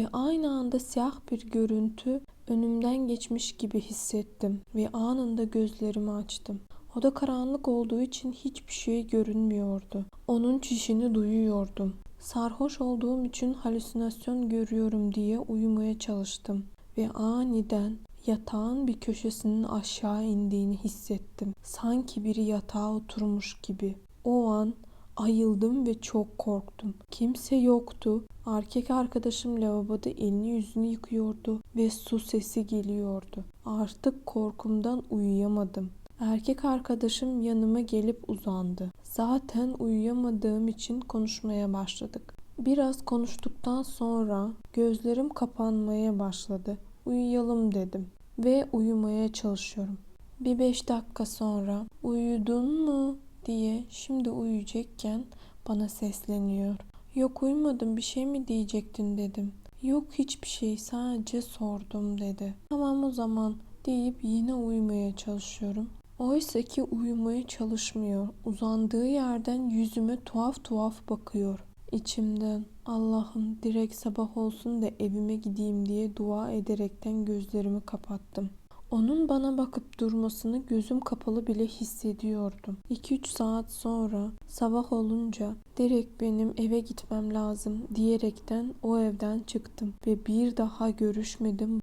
ve aynı anda siyah bir görüntü önümden geçmiş gibi hissettim ve anında gözlerimi açtım. Oda karanlık olduğu için hiçbir şey görünmüyordu. Onun çişini duyuyordum. Sarhoş olduğum için halüsinasyon görüyorum diye uyumaya çalıştım ve aniden yatağın bir köşesinin aşağı indiğini hissettim. Sanki biri yatağa oturmuş gibi. O an ayıldım ve çok korktum. Kimse yoktu. Erkek arkadaşım lavaboda elini yüzünü yıkıyordu ve su sesi geliyordu. Artık korkumdan uyuyamadım. Erkek arkadaşım yanıma gelip uzandı. Zaten uyuyamadığım için konuşmaya başladık. Biraz konuştuktan sonra gözlerim kapanmaya başladı. Uyuyalım dedim ve uyumaya çalışıyorum. Bir beş dakika sonra uyudun mu diye şimdi uyuyacakken bana sesleniyor. Yok uyumadım bir şey mi diyecektin dedim. Yok hiçbir şey sadece sordum dedi. Tamam o zaman deyip yine uyumaya çalışıyorum. Oysa ki uyumaya çalışmıyor. Uzandığı yerden yüzüme tuhaf tuhaf bakıyor. İçimden Allah'ım direkt sabah olsun da evime gideyim diye dua ederekten gözlerimi kapattım. Onun bana bakıp durmasını gözüm kapalı bile hissediyordum. 2-3 saat sonra sabah olunca direkt benim eve gitmem lazım diyerekten o evden çıktım ve bir daha görüşmedim